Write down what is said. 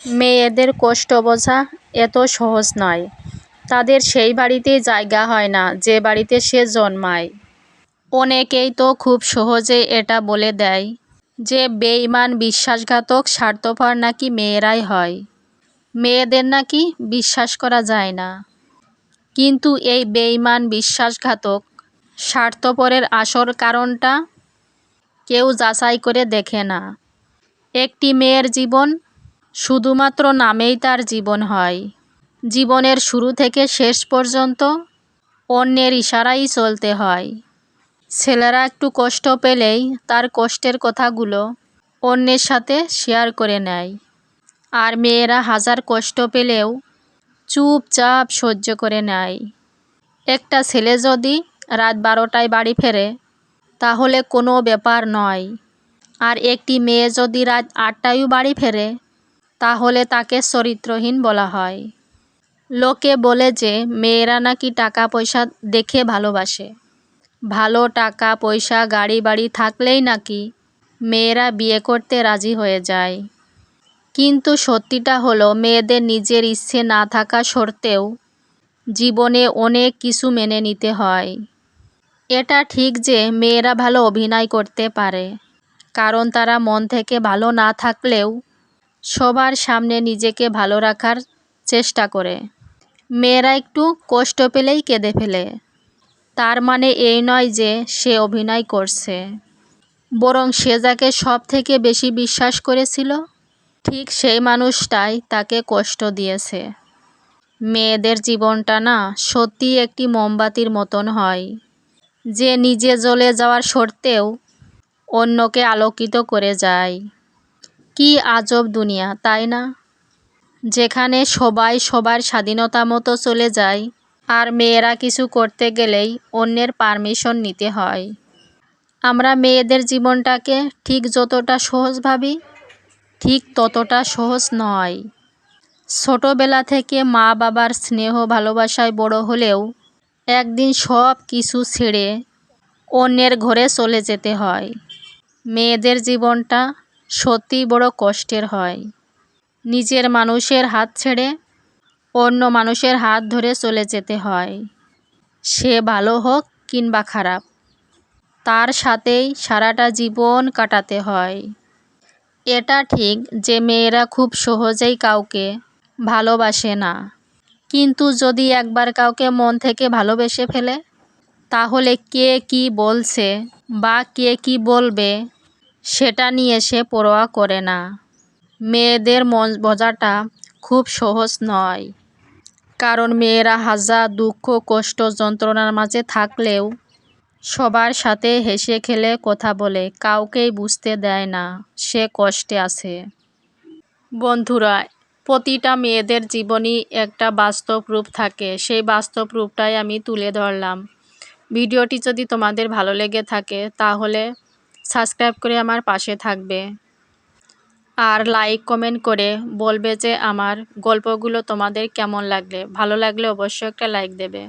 মেয়েদের কষ্ট বোঝা এত সহজ নয়। তাদের সেই বাড়িতেই জায়গা হয় না, যে বাড়িতে সে জন্মায়। অনেকেই তো খুব সহজে এটা বলে দেয় যে, বেঈমান, বিশ্বাসঘাতক, স্বার্থপর নাকি মেয়েরাই হয়। মেয়েদের নাকি বিশ্বাস করা যায় না। কিন্তু এই বেঈমান, বিশ্বাসঘাতক, স্বার্থপরের আসল কারণটা কেউ যাচাই করে দেখে না। একটি মেয়ের জীবন শুধুমাত্র নামেই তার জীবন হয়। জীবনের শুরু থেকে শেষ পর্যন্ত অন্যের ইশারাই চলতে হয়। ছেলেরা একটু কষ্ট পেলেই তার কষ্টের কথাগুলো অন্যের সাথে শেয়ার করে নেয়। আর মেয়েরা হাজার কষ্ট পেলেও চুপচাপ সহ্য করে নেয়। একটা ছেলে যদি রাত বারোটায় বাড়ি ফেরে, তাহলে কোনো ব্যাপার নয়। আর একটি মেয়ে যদি রাত আটটায়ও বাড়ি ফেরে তাহলে তাকে চরিত্রহীন বলা হয়। লোকে বলে যে, মেয়েরা নাকি টাকা পয়সা দেখে ভালোবাসে। ভালো টাকা পয়সা গাড়ি বাড়ি থাকলেই নাকি মেয়েরা বিয়ে করতে রাজি হয়ে যায়। কিন্তু সত্যিটা হলো, মেয়েদের নিজের ইচ্ছে না থাকা সত্ত্বেও জীবনে অনেক কিছু মেনে নিতে হয়। এটা ঠিক যে, মেয়েরা ভালো অভিনয় করতে পারে। কারণ তারা মন থেকে ভালো না থাকলেও সবার সামনে নিজেকে ভালো রাখার চেষ্টা করে। মেয়েরা একটু কষ্ট পেলেই কেঁদে ফেলে। তার মানে এই নয় যে সে অভিনয় করছে। বরং সে যাকে সব থেকে বেশি বিশ্বাস করেছিল, ঠিক সেই মানুষটাই তাকে কষ্ট দিয়েছে। মেয়েদের জীবনটা না সত্যি একটি মোমবাতির মতন হয়। যে নিজে জ্বলে যাওয়ার সত্ত্বেও অন্যকে আলোকিত করে যায়। কি আজব দুনিয়া, তাই না? যেখানে সবাই সবার স্বাধীনতা মতো চলে যায়, আর মেয়েরা কিছু করতে গেলেই অন্যের পারমিশন নিতে হয়। আমরা মেয়েদের জীবনটাকে ঠিক যতটা সহজ ভাবি, ঠিক ততটা সহজ নয়। ছোটোবেলা থেকে মা বাবার স্নেহ ভালোবাসায় বড় হলেও একদিন সব কিছু ছেড়ে অন্যের ঘরে চলে যেতে হয়। মেয়েদের জীবনটা সত্যিই বড় কষ্টের হয়। নিজের মানুষের হাত ছেড়ে অন্য মানুষের হাত ধরে চলে যেতে হয়। সে ভালো হোক কিংবা খারাপ, তার সাথেই সারাটা জীবন কাটাতে হয়। এটা ঠিক যে মেয়েরা খুব সহজেই কাউকে ভালোবাসে না। কিন্তু যদি একবার কাউকে মন থেকে ভালোবেসে ফেলে, তাহলে কে কি বলছে বা কে কি বলবে সেটা নিয়ে সে পরোয়া করে না। মেয়েদের মন বোঝাটা খুব সহজ নয়। কারণ মেয়েরা হাজার দুঃখ, কষ্ট, যন্ত্রণার মাঝে থাকলেও সবার সাথে হেসে খেলে কথা বলে, কাউকেই বুঝতে দেয় না সে কষ্টে আছে। বন্ধুরা, প্রতিটা মেয়েদের জীবনই একটা বাস্তব রূপ থাকে। সেই বাস্তব রূপটাই আমি তুলে ধরলাম। ভিডিওটি যদি তোমাদের ভালো লেগে থাকে, তাহলে সাবস্ক্রাইব করে আমার পাশে থাকবে। আর লাইক কমেন্ট করে বলবে যে আমার গল্পগুলো তোমাদের কেমন লাগলে। ভালো লাগলে অবশ্যই একটা লাইক দেবে।